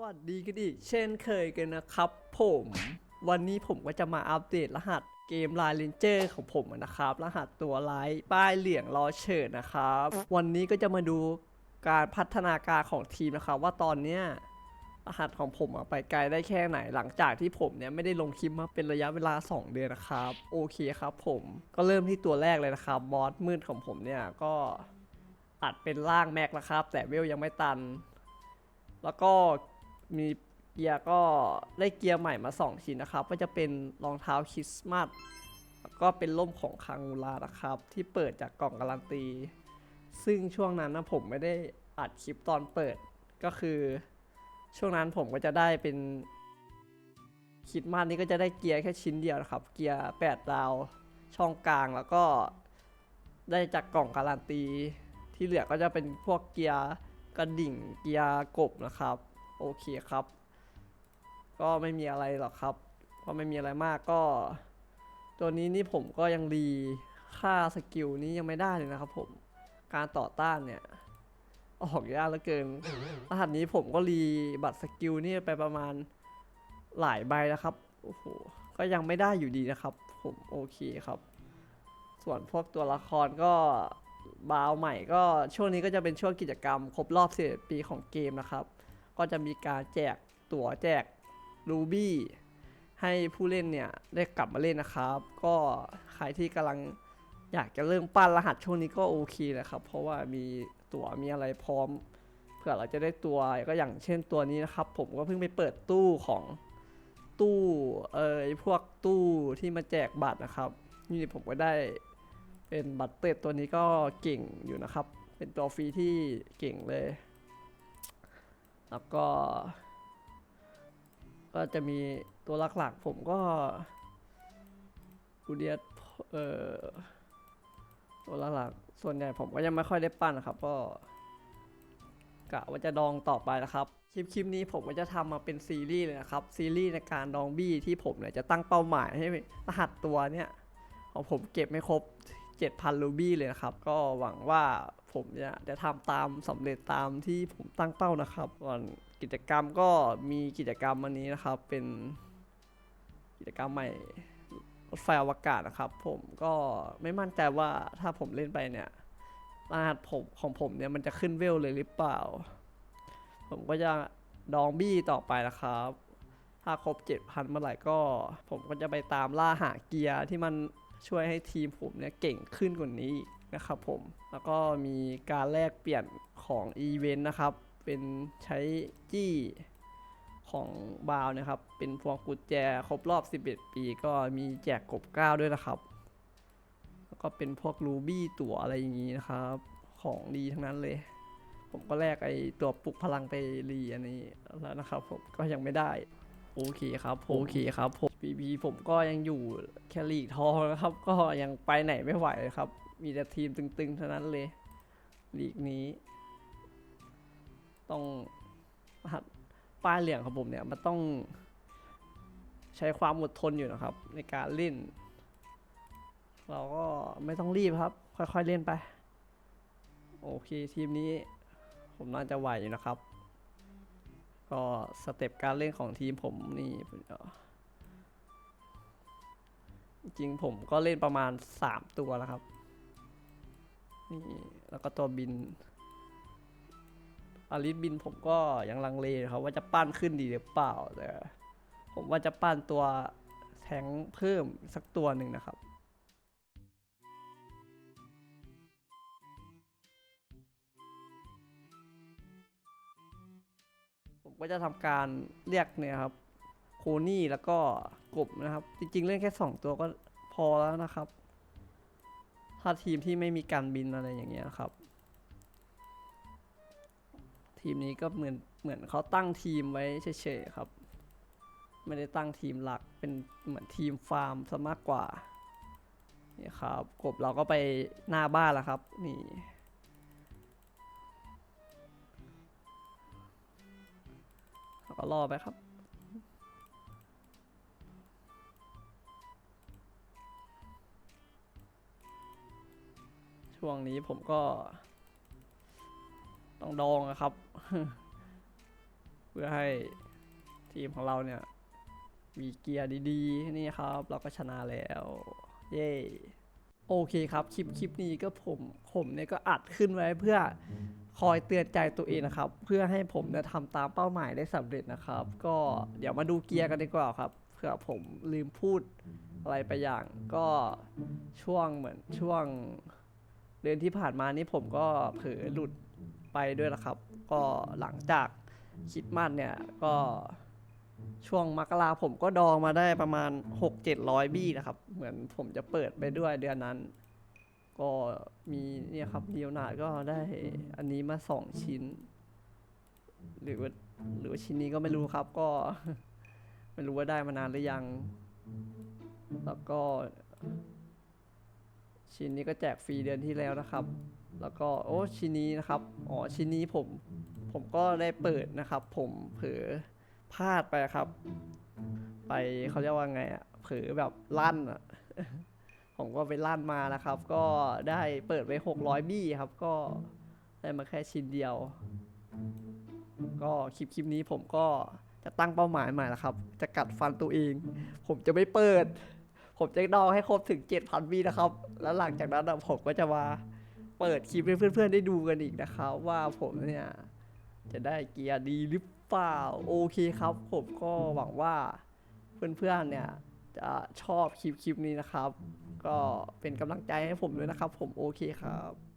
วัสดีกันอีก เช่นเคยกันนะครับผมวันนี้ผมก็จะมาอัปเดตรหัสเกมลายเลนเจอร์ของผมนะครับ รหัสตัวไลท์ป้ายเหลืองรอเฉิดนะครับ วันนี้ก็จะมาดูการพัฒนาการของทีมนะครับ ว่าตอนเนี้ยรหัสของผมไปไกลได้แค่ไหนหลังจากที่ผมเนี่ยไม่ได้ลงคลิปมาเป็นระยะเวลา 2 เดือนนะครับ โอเคครับผมก็เริ่มที่ตัวแรกเลยนะครับบอสมืดของผมเนี่ยก็อัดเป็นร่างแม็กนะครับ แต่เวลยังไม่ตัน แล้วก็ มีเกียร์ก็ได้เกียร์ใหม่มา 2 ชิ้นนะครับ ก็จะเป็นรองเท้าคริสต์มาสแล้วก็เป็นร่มของคังมูลานะครับ ที่เปิดจากกล่องการันตี ซึ่งช่วงนั้นนะผมไม่ได้อัดคลิปตอนเปิดก็คือ ช่วงนั้นผมก็จะได้เป็นคริดมาสนี้ก็จะได้เกียร์แค่ชิ้นเดียวนะครับ เกียร์ 8 ดาว ช่องกลางแล้วก็ได้จากกล่องการันตี ที่เหลือก็จะเป็นพวกเกียร์กระดิ่งเกียร์กบนะครับ โอเคครับ ก็ไม่มีอะไรหรอกครับ ก็ไม่มีอะไรมากก็ ตัวนี้นี่ผมก็ยังรีค่าสกิลนี้ยังไม่ได้เลยนะครับ ผมการต่อต้านเนี่ยออกยากเหลือเกินรหัสนี้ผมก็รีบัตรสกิลนี่ไปประมาณหลายใบแล้วครับโอ้โหก็ยังไม่ได้อยู่ดีนะครับ ผมโอเคครับ ส่วนพวกตัวละครก็บาวใหม่ก็ช่วงนี้ก็จะเป็นช่วงกิจกรรม ครบรอบ11ปีของเกมนะครับ ก็จะมีการแจกตั๋วแจกรูบี้ให้ผู้เล่นเนี่ยได้กลับมาเล่นนะครับ ก็ใครที่กำลังอยากจะเริ่มปั้นรหัสช่วงนี้ก็โอเคแหละครับ เพราะว่ามีตั๋วมีอะไรพร้อมเผื่อเราจะได้ตัวก็อย่างเช่นตัวนี้นะครับ ผมก็เพิ่งไปเปิดตู้ของตู้เออไอพวกตู้ที่มาแจกบัตรนะครับ นี่ผมก็ได้เป็นบัตรเติดตัวนี้ก็เก่งอยู่นะครับ เป็นตัวฟรีที่เก่งเลย แล้วก็ ก็จะมีตัวหลักๆ ผมก็กูเดียเอ่อตัวหลักๆส่วนใหญ่ผมก็ยังไม่ค่อยได้ปั้นนะครับ ก็กะว่าจะดองต่อไปนะครับ คลิปคลิปนี้ผมก็จะทำมาเป็นซีรีส์เลยนะครับ ซีรีส์ในการดองบี้ที่ผมเนี่ยจะตั้งเป้าหมายให้รหัสตัวเนี่ยของผมเก็บไม่ครบ 7,000 รูบี้เลยนะครับ ก็หวังว่า ผมจะจะทำตามสำเร็จตามที่ผมตั้งเป้านะครับส่วนกิจกรรมก็มีกิจกรรมวันนี้นะครับ เป็นกิจกรรมใหม่รถไฟอวกาศนะครับ ผมก็ไม่มั่นใจว่าถ้าผมเล่นไปเนี่ยรหัสผมของผมเนี่ยมันจะขึ้นเวลเลยหรือเปล่า ผมก็จะดองบี้ต่อไปนะครับ ถ้าครบ 7,000 เมื่อไหร่ก็ ผมก็จะไปตามล่าหาเกียร์ที่มันช่วยให้ทีมผมเนี่ยเก่งขึ้นกว่านี้ นะครับผม แล้วก็มีการแลกเปลี่ยนของอีเวนต์นะครับ เป็นใช้จี้ของบาวนะครับ เป็นพวงกุญแจครบรอบ 11 ปีก็มีแจกกบก้าวด้วยนะครับ แล้วก็เป็นพวกรูบี้ตั๋วอะไรอย่างนี้นะครับ ของดีทั้งนั้นเลย ผมก็แลกไอตัวปลุกพลังไปรีอันนี้แล้วนะครับผมก็ยังไม่ได้โอเคครับโอเคครับผมปีพีผมก็ยังอยู่แคลีกทองนะครับ ก็ยังไปไหนไม่ไหวครับ มีแต่ทีมตึงๆเท่านั้นเลยลีกนี้ ต้องป้ายเหลืองของผมเนี่ยมันต้องใช้ความอดทนอยู่นะครับ ในการเล่น เราก็ไม่ต้องรีบครับ ค่อยๆเล่นไป โอเคทีมนี้ ผมน่าจะไหวอยู่นะครับ ก็สเต็ปการเล่นของทีมผมนี่จริงผมก็เล่นประมาณ 3 ตัวแล้วครับ นี่แล้วก็ตัวบินอาริสบินผมก็ยังลังเลครับว่าจะปั้นขึ้นดีหรือเปล่าแต่ผมว่าจะปั้นตัวแทงเพิ่มสักตัวหนึ่งนะครับผมก็จะทำการเรียกเนี่ยครับ โคนี่แล้วก็กบนะครับ จริงๆ เล่นแค่ 2 ตัวก็พอแล้วนะครับ ถ้าทีมที่ไม่มีการบินอะไรอย่างเงี้ยครับ ทีมนี้ก็เหมือนเหมือนเขาตั้งทีมไว้เฉยๆครับ ไม่ได้ตั้งทีมหลักเป็นเหมือนทีมฟาร์มซะมากกว่านี่ครับกบเราก็ไปหน้าบ้านแล้วครับนี่เราก็รอไปครับ ช่วงนี้ผมก็ ต้องดองอะครับ เพื่อให้ทีมของเราเนี่ย มีเกียร์ดีๆ นี่ครับ เราก็ชนะแล้ว เย้โอเคครับคลิปคลิปนี้ก็ผมผมเนี่ยก็อัดขึ้นไว้เพื่อคอยเตือนใจตัวเองนะครับ เพื่อให้ผมเนี่ยทำตามเป้าหมายได้สำเร็จนะครับ ก็เดี๋ยวมาดูเกียร์กันดีกว่าครับเผื่อผมลืมพูดอะไรไปอย่าง ก็ช่วงเหมือนช่วง เดือนที่ผ่านมานี่ผมก็เผลอหลุดไปด้วยละครับ ก็หลังจากคิดมัดเนี่ยก็ช่วงมกราผมก็ดองมาได้ประมาณ 6 7 0 0 บี้นะครับ เหมือนผมจะเปิดไปด้วยเดือนนั้น ก็มีเนี่ยครับเดียวนาดก็ได้อันนี้มาสองชิ้น หรือว่าหรือว่าชิ้นนี้ก็ไม่รู้ครับ ก็ ไม่รู้ว่าได้มานานหรือยัง แล้วก็ ชิ้นนี้ก็แจกฟรีเดือนที่แล้วนะครับ แล้วก็โอ้ชิ้นนี้นะครับอ๋อชิ้นนี้ผมผมก็ได้เปิดนะครับ ผมเผลอพลาดไปครับ ไปเขาเรียกว่าไงอะเผลอแบบลั่นอะผมก็ไปลั่นมานะครับ ก็ได้เปิดไป 600 บี้ครับ ก็ได้มาแค่ชิ้นเดียว ก็คลิปคลิปนี้ผมก็จะตั้งเป้าหมายใหม่แล้วครับ จะกัดฟันตัวเอง ผมจะไม่เปิด ผมจะดองให้ครบถึง 7,000วีนะครับ แล้วหลังจากนั้นผมก็จะมาเปิดคลิปให้เพื่อนๆได้ดูกันอีกนะครับ ว่าผมเนี่ยจะได้เกียร์ดีหรือเปล่าโอเคครับ ผมก็หวังว่าเพื่อนๆเนี่ยจะชอบคลิปคลิปนี้นะครับ ก็เป็นกำลังใจให้ผมด้วยนะครับ ผมโอเคครับ